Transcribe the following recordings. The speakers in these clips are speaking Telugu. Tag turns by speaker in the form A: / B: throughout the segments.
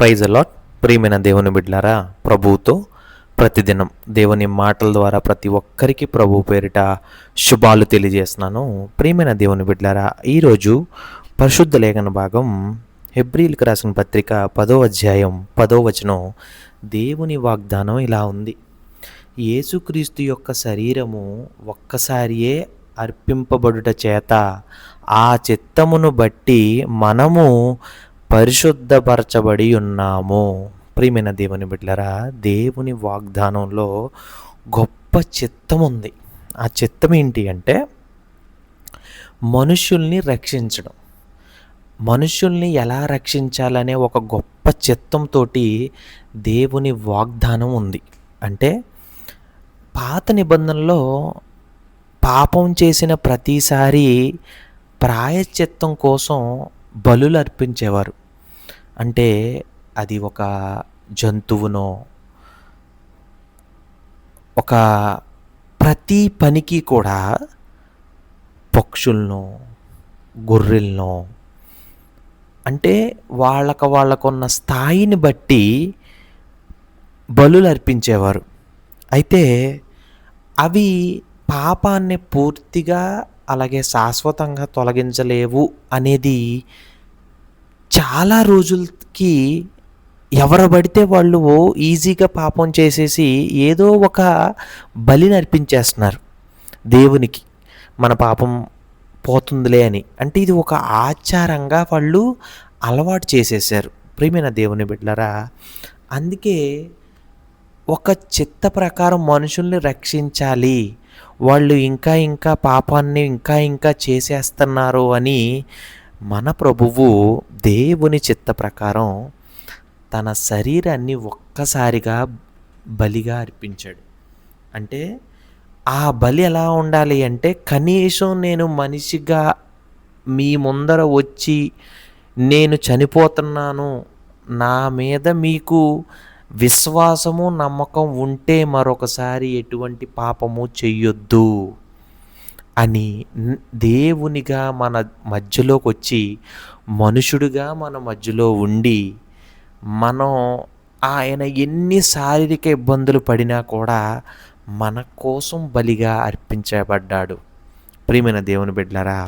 A: ప్రైజ్ అలాట్ ప్రియమైన దేవుని బిడ్లారా ప్రభువుతో ప్రతిదినం దేవుని మాటల ద్వారా ప్రతి ఒక్కరికి ప్రభు పేరిట శుభాలు తెలియజేస్తున్నాను. ప్రియమైన దేవుని బిడ్లారా ఈరోజు పరిశుద్ధ లేఖన భాగం హెబ్రిల్కి రాసిన పత్రిక పదో అధ్యాయం పదో వచనం దేవుని వాగ్దానం ఇలా ఉంది. యేసుక్రీస్తు యొక్క శరీరము ఒక్కసారియే అర్పింపబడుట చేత ఆ చిత్తమును బట్టి మనము పరిశుద్ధపరచబడి ఉన్నాము. ప్రియమైన దేవుని బిడ్డలరా దేవుని వాగ్దానంలో గొప్ప చిత్తం ఉంది ఆ చిత్తం ఏంటి అంటే మనుషుల్ని రక్షించడం. మనుషుల్ని ఎలా రక్షించాలనే ఒక గొప్ప చిత్తంతో దేవుని వాగ్దానం ఉంది. అంటే పాత నిబంధనలో పాపం చేసిన ప్రతిసారి ప్రాయశ్చిత్తం కోసం బలులు అర్పించేవారు. అంటే అది ఒక జంతువునో ఒక ప్రతి పనికి కూడా పక్షులను గొర్రెలను అంటే వాళ్ళకు వాళ్ళకున్న స్థాయిని బట్టి బలులు అర్పించేవారు. అయితే అవి పాపాన్ని పూర్తిగా అలాగే శాశ్వతంగా తొలగించలేవు అనేది చాలా రోజులకి ఎవరు పడితే వాళ్ళు ఈజీగా పాపం చేసేసి ఏదో ఒక బలిని అర్పించేస్తున్నారు దేవునికి. మన పాపం పోతుందిలే అని. అంటే ఇది ఒక ఆచారంగా వాళ్ళు అలవాటు చేసేసారు ప్రియమైన దేవుని బిడ్డలరా అందుకే ఒక చిత్త ప్రకారం మనుషుల్ని రక్షించాలి. వాళ్ళు ఇంకా ఇంకా పాపాన్ని ఇంకా ఇంకా చేసేస్తున్నారు అని మన ప్రభువు దేవుని చిత్త ప్రకారం తన శరీరాన్ని ఒక్కసారిగా బలిగా అర్పించాడు. అంటే ఆ బలి ఎలా ఉండాలి అంటే కనీసం నేను మనిషిగా మీ ముందర వచ్చి నేను చనిపోతున్నాను నా మీద మీకు విశ్వాసము నమ్మకం ఉంటే మరొకసారి ఎటువంటి పాపము చెయ్యొద్దు. అని దేవునిగా మన మధ్యలోకి వచ్చి మనుషుడిగా మన మధ్యలో ఉండి మనం ఆయన ఎన్ని శారీరక ఇబ్బందులు పడినా కూడా మన కోసం బలిగా అర్పించబడ్డాడు. ప్రియమైన దేవుని బిడ్డలరా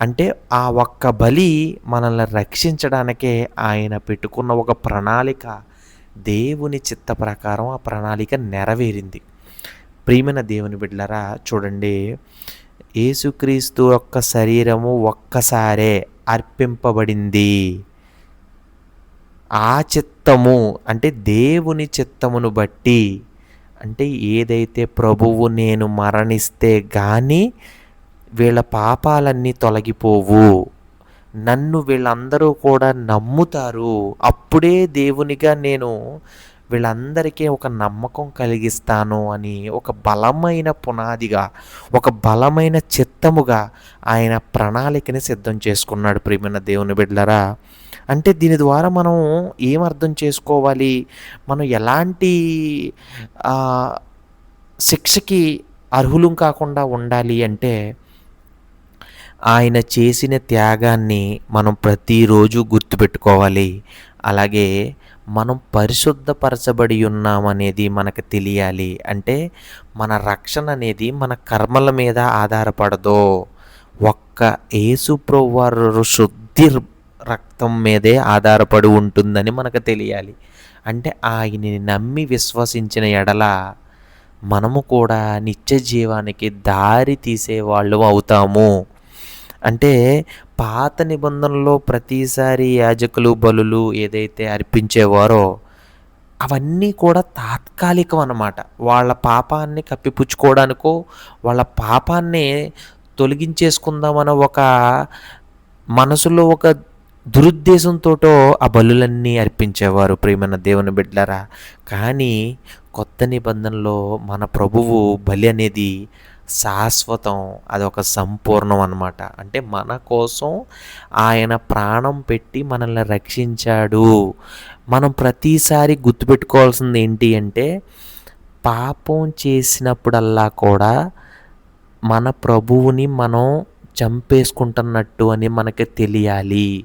A: అంటే ఆ ఒక్క బలి మనల్ని రక్షించడానికే ఆయన పెట్టుకున్న ఒక ప్రణాళిక దేవుని చిత్త ప్రకారం ఆ ప్రణాళిక నెరవేరింది. ప్రియమైన దేవుని బిడ్డలరా చూడండి యేసుక్రీస్తు యొక్క శరీరము ఒక్కసారే అర్పింపబడింది. ఆ చిత్తము అంటే దేవుని చిత్తమును బట్టి అంటే ఏదైతే ప్రభువు నేను మరణిస్తే కానీ వీళ్ళ పాపాలన్నీ తొలగిపోవు. నన్ను వీళ్ళందరూ కూడా నమ్ముతారు. అప్పుడే దేవునిగా నేను వీళ్ళందరికీ ఒక నమ్మకం కలిగిస్తాను అని ఒక బలమైన పునాదిగా ఒక బలమైన చిత్తముగా ఆయన ప్రణాళికని సిద్ధం చేసుకున్నాడు ప్రియమైన దేవుని బిడ్డలరా. అంటే దీని ద్వారా మనం ఏం అర్థం చేసుకోవాలి? మనం ఎలాంటి శిక్షకి అర్హులం కాకుండా ఉండాలి అంటే ఆయన చేసిన త్యాగాన్ని మనం ప్రతిరోజు గుర్తుపెట్టుకోవాలి. అలాగే మనం పరిశుద్ధపరచబడి ఉన్నామనేది మనకు తెలియాలి. అంటే మన రక్షణ అనేది మన కర్మల మీద ఆధారపడదు. ఒక్క యేసు వారు శుద్ధి రక్తం మీదే ఆధారపడి ఉంటుందని మనకు తెలియాలి. అంటే ఆయనని నమ్మి విశ్వసించిన ఎడల మనము కూడా నిత్య జీవానికి దారి తీసేవాళ్ళు అవుతాము. అంటే పాత నిబంధనలో ప్రతిసారి యాజకులు బలులు ఏదైతే అర్పించేవారో అవన్నీ కూడా తాత్కాలికం అన్నమాట వాళ్ళ పాపాన్ని కప్పిపుచ్చుకోవడానికో వాళ్ళ పాపాన్ని తొలగించేసుకుందామన్న ఒక మనసులో ఒక దురుద్దేశంతో ఆ బలులన్నీ అర్పించేవారు ప్రియమైన దేవుని బిడ్డలరా. కానీ కొత్త నిబంధనలో మన ప్రభువు బలి అనేది శాశ్వతం అదొక సంపూర్ణం అనమాట అంటే మన కోసం ఆయన ప్రాణం పెట్టి మనల్ని రక్షించాడు. మనం ప్రతిసారి గుర్తుపెట్టుకోవాల్సింది ఏంటి అంటే పాపం చేసినప్పుడల్లా కూడా మన ప్రభువుని మనం చంపేసుకుంటున్నట్టు అని మనకి తెలియాలి.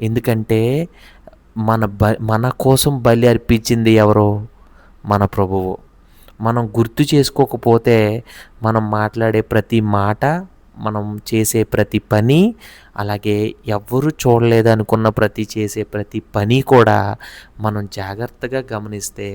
A: ఎందుకంటే మన బ మన కోసం బలి అర్పించింది ఎవరు? మన ప్రభువు. మనం గుర్తు చేసుకోకపోతే మనం మాట్లాడే ప్రతి మాట మనం చేసే ప్రతి పని అలాగే ఎవ్వరూ చూడలేదనుకున్న ప్రతి చేసే ప్రతి పని కూడా మనం జాగ్రత్తగా గమనిస్తే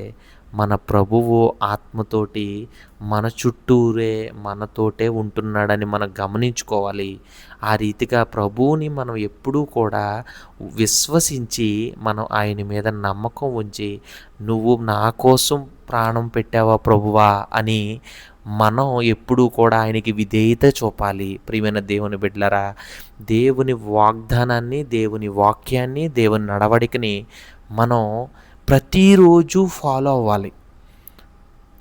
A: మన ప్రభువు ఆత్మతోటి మన చుట్టూరే మనతోటే ఉంటున్నాడని మనం గమనించుకోవాలి. ఆ రీతిగా ప్రభువుని మనం ఎప్పుడూ కూడా విశ్వసించి మనం ఆయన మీద నమ్మకం ఉంచి నువ్వు నా కోసం ప్రాణం పెట్టావా ప్రభువా? అని మనం ఎప్పుడూ కూడా ఆయనకి విధేయత చూపాలి. ప్రియమైన దేవుని బిడ్డలరా దేవుని వాగ్దానాన్ని దేవుని వాక్యాన్ని దేవుని నడవడికని మనం ప్రతిరోజు ఫాలో అవ్వాలి.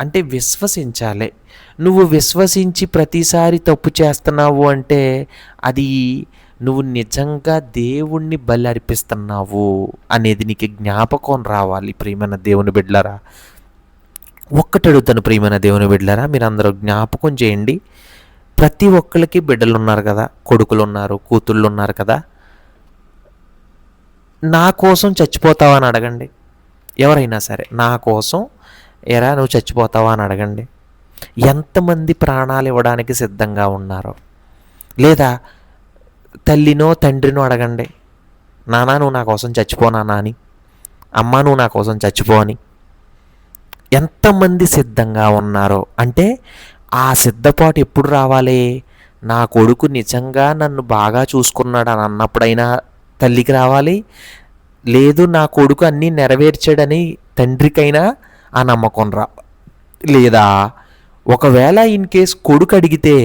A: అంటే విశ్వసించాలి. నువ్వు విశ్వసించి ప్రతిసారి తప్పు చేస్తున్నావు అంటే అది నువ్వు నిజంగా దేవుణ్ణి బలి అర్పిస్తున్నావు అనేది నీకు జ్ఞాపకం రావాలి ప్రియమైన దేవుని బిడ్డలరా. ఒక్కటి అడుగుతాను ప్రియమైన దేవుని బిడ్డలరా మీరు అందరూ జ్ఞాపకం చేయండి. ప్రతి ఒక్కరికి బిడ్డలు ఉన్నారు కదా కొడుకులు ఉన్నారు కూతుళ్ళు ఉన్నారు కదా. నా కోసం చచ్చిపోతావని అడగండి. ఎవరైనా సరే నా కోసం ఎరా నువ్వు చచ్చిపోతావా అని అడగండి. ఎంతమంది ప్రాణాలు ఇవ్వడానికి సిద్ధంగా ఉన్నారో. లేదా తల్లినో తండ్రినో అడగండి. నానా నువ్వు నా కోసం చచ్చిపో నానా అని. అమ్మ నువ్వు నా కోసం చచ్చిపో అని. ఎంతమంది సిద్ధంగా ఉన్నారో. అంటే ఆ సిద్ధపాటు ఎప్పుడు రావాలి? నా కొడుకు నిజంగా నన్ను బాగా చూసుకున్నాడు అని అన్నప్పుడైనా తల్లికి రావాలి? లేదు నా కొడుకు అన్నీ నెరవేర్చాడని తండ్రికైనా ఆ నమ్మకం రా. లేదా ఒకవేళ ఇన్ కేస్ కొడుకు అడిగితే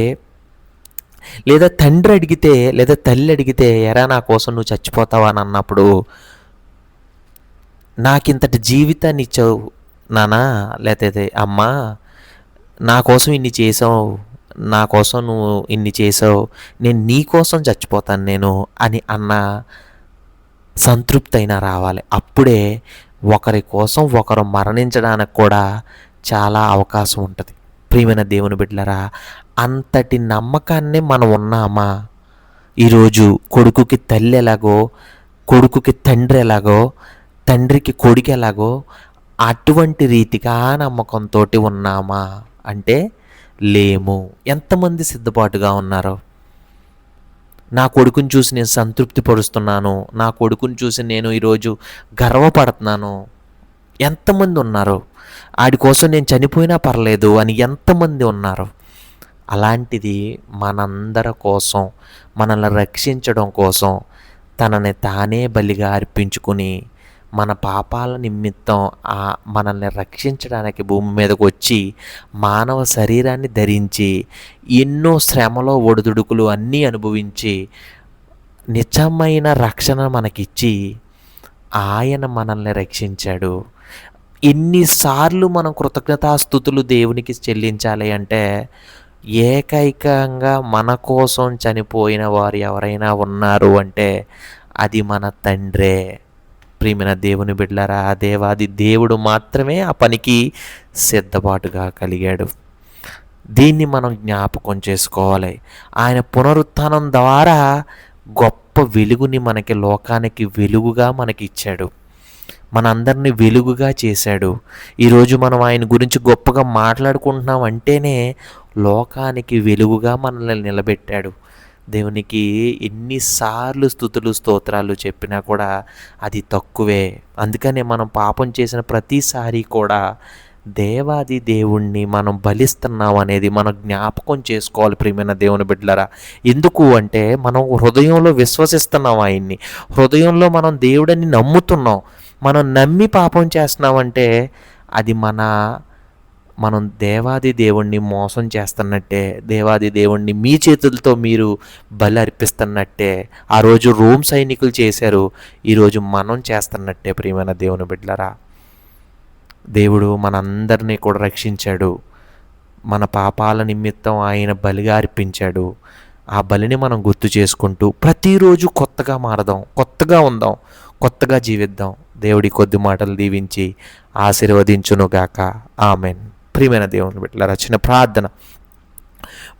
A: లేదా తండ్రి అడిగితే లేదా తల్లి అడిగితే ఎరా నా కోసం నువ్వు చచ్చిపోతావా అని అన్నప్పుడు నాకింతటి జీవితాన్ని ఇచ్చావు నానా లేకపోతే అమ్మా నా కోసం ఇన్ని చేసావు నా కోసం నువ్వు ఇన్ని చేసావు నేను నీ కోసం చచ్చిపోతాను నేను అని అన్న సంతృప్తి అయినా రావాలి. అప్పుడే ఒకరి కోసం ఒకరు మరణించడానికి కూడా చాలా అవకాశం ఉంటుంది. ప్రియమైన దేవుని బిడ్డలరా అంతటి నమ్మకాన్ని మనం ఉన్నామా? ఈరోజు కొడుకుకి తల్లి ఎలాగో కొడుకుకి తండ్రి ఎలాగో తండ్రికి కొడుకు ఎలాగో అటువంటి రీతిగా నమ్మకంతో ఉన్నామా? అంటే లేము. ఎంతమంది సిద్ధపాటుగా ఉన్నారో? నా కొడుకుని చూసి నేను సంతృప్తి పరుస్తున్నాను. నా కొడుకుని చూసి నేను ఈరోజు గర్వపడుతున్నాను. ఎంతమంది ఉన్నారు? ఆడి కోసం నేను చనిపోయినా పర్లేదు అని ఎంతమంది ఉన్నారు? అలాంటిది మనందరి కోసం మనల్ని రక్షించడం కోసం తనని తానే బలిగా అర్పించుకుని మన పాపాల నిమిత్తం ఆ మనల్ని రక్షించడానికి భూమి మీదకు వచ్చి మానవ శరీరాన్ని ధరించి ఎన్నో శ్రమలో ఒడిదుడుకులు అన్నీ అనుభవించి నిజమైన రక్షణ మనకిచ్చి ఆయన మనల్ని రక్షించాడు. ఎన్నిసార్లు మనం కృతజ్ఞతాస్థుతులు దేవునికి చెల్లించాలి అంటే ఏకైకంగా మన కోసం చనిపోయిన వారు ఎవరైనా ఉన్నారు అంటే అది మన తండ్రే. ప్రియమైన దేవుని బిడ్డలారా ఆ దేవాది దేవుడు మాత్రమే ఆ పనికి సిద్ధపాటుగా కలిగాడు. దీన్ని మనం జ్ఞాపకం చేసుకోవాలి. ఆయన పునరుత్థానం ద్వారా గొప్ప వెలుగుని మనకి లోకానికి వెలుగుగా మనకి ఇచ్చాడు మనందరినీ వెలుగుగా చేశాడు. ఈరోజు మనం ఆయన గురించి గొప్పగా మాట్లాడుకుంటున్నాం అంటేనే లోకానికి వెలుగుగా మనల్ని నిలబెట్టాడు. దేవునికి ఎన్నిసార్లు స్థుతులు స్తోత్రాలు చెప్పినా కూడా అది తక్కువే. అందుకనే మనం పాపం చేసిన ప్రతిసారి కూడా దేవాది దేవుణ్ణి మనం బలిస్తున్నాం అనేది మనం జ్ఞాపకం చేసుకోవాలి ప్రియమైన దేవుని బిడ్డలరా. ఎందుకు అంటే మనం హృదయంలో విశ్వసిస్తున్నాం ఆయన్ని. హృదయంలో మనం దేవుడని నమ్ముతున్నాం. మనం నమ్మి పాపం చేస్తున్నామంటే అది మన మనం దేవాది దేవుణ్ణి మోసం చేస్తున్నట్టే దేవాది దేవుణ్ణి మీ చేతులతో మీరు బలి అర్పిస్తున్నట్టే ఆ రోజు రోమ్ సైనికులు చేశారు ఈరోజు మనం చేస్తున్నట్టే ప్రియమైన దేవుని బిడ్డలరా. దేవుడు మనందరినీ కూడా రక్షించాడు. మన పాపాల నిమిత్తం ఆయన బలిగా అర్పించాడు. ఆ బలిని మనం గుర్తు చేసుకుంటూ ప్రతిరోజు కొత్తగా మారదాం కొత్తగా ఉందాం కొత్తగా జీవిద్దాం. దేవుడి కొద్ది మాటలు దీవించి ఆశీర్వదించునుగాక. ఆమెన్. ప్రియమైన దేవుని బిడ్డలారా రచన ప్రార్థన.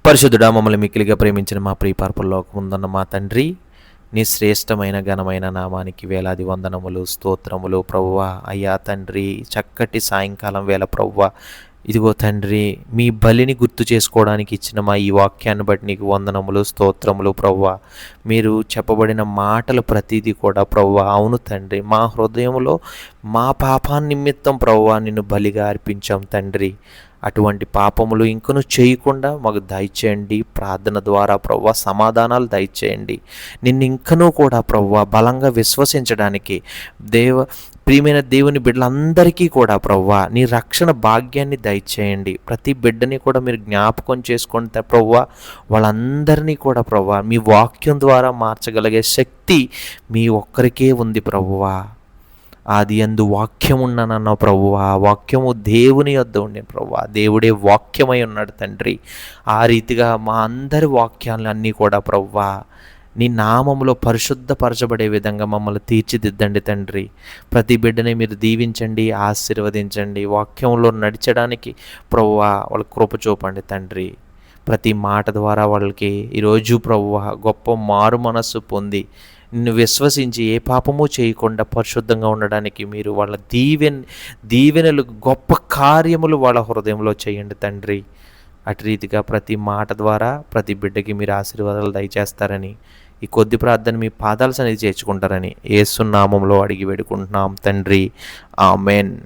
A: పరిశుద్ధుడా మమ్మల్ని మిక్కిలిగా ప్రేమించిన మా ప్రియ ఉందన్న మా తండ్రి నీ శ్రేష్టమైన ఘనమైన నామానికి వేలాది వందనములు స్తోత్రములు ప్రవ్వ. అయ్యా తండ్రి చక్కటి సాయంకాలం వేళ ప్రవ్వ. ఇదిగో తండ్రి మీ బలిని గుర్తు చేసుకోవడానికి ఇచ్చిన మా ఈ వాక్యాన్ని బట్టి నీకు వందనములు స్తోత్రములు ప్రవ్వ. మీరు చెప్పబడిన మాటలు ప్రతిదీ కూడా ప్రవ్వ. అవును తండ్రి మా హృదయంలో మా పాపాన్ని నిమిత్తం ప్రవ్వ నిన్ను బలిగా అర్పించాం తండ్రి. అటువంటి పాపములు ఇంకను చేయకుండా మాకు దయచేయండి. ప్రార్థన ద్వారా ప్రవ్వ సమాధానాలు దయచేయండి. నిన్ను ఇంకనూ కూడా ప్రవ్వ బలంగా విశ్వసించడానికి దేవ ప్రియమైన దేవుని బిడ్డలందరికీ కూడా ప్రవ్వా నీ రక్షణ భాగ్యాన్ని దయచేయండి. ప్రతి బిడ్డని కూడా మీరు జ్ఞాపకం చేసుకుంటే ప్రవ్వా వాళ్ళందరినీ కూడా ప్రవ్వా మీ వాక్యం ద్వారా మార్చగలిగే శక్తి మీ ఒక్కరికే ఉంది ప్రవ్వా. అది అందు వాక్యం ఉన్నానన్నావు ప్రభు ఆ వాక్యము దేవుని యొద్ద ఉండే ప్రభు దేవుడే వాక్యమై ఉన్నాడు తండ్రి. ఆ రీతిగా మా అందరి వాక్యాలన్నీ కూడా ప్రవ్వా నీ నామంలో పరిశుద్ధపరచబడే విధంగా మమ్మల్ని తీర్చిదిద్దండి తండ్రి. ప్రతి బిడ్డని మీరు దీవించండి ఆశీర్వదించండి. వాక్యంలో నడిచడానికి ప్రభువ వాళ్ళ కృప చూపండి తండ్రి. ప్రతి మాట ద్వారా వాళ్ళకి ఈరోజు ప్రభువ గొప్ప మారు మనస్సు పొంది నిన్ను విశ్వసించి ఏ పాపము చేయకుండా పరిశుద్ధంగా ఉండడానికి మీరు వాళ్ళ దీవెన్ దీవెనలు గొప్ప కార్యములు వాళ్ళ హృదయంలో చేయండి తండ్రి. అటు రీతిగా ప్రతి మాట ద్వారా ప్రతి బిడ్డకి మీరు ఆశీర్వాదాలు దయచేస్తారని ఈ కొద్ది ప్రార్థన మీ పాదాల సన్నిధి చేర్చుకుంటారని ఏసునామంలో అడిగి వేడుకుంటున్నాం తండ్రి. ఆమెన్.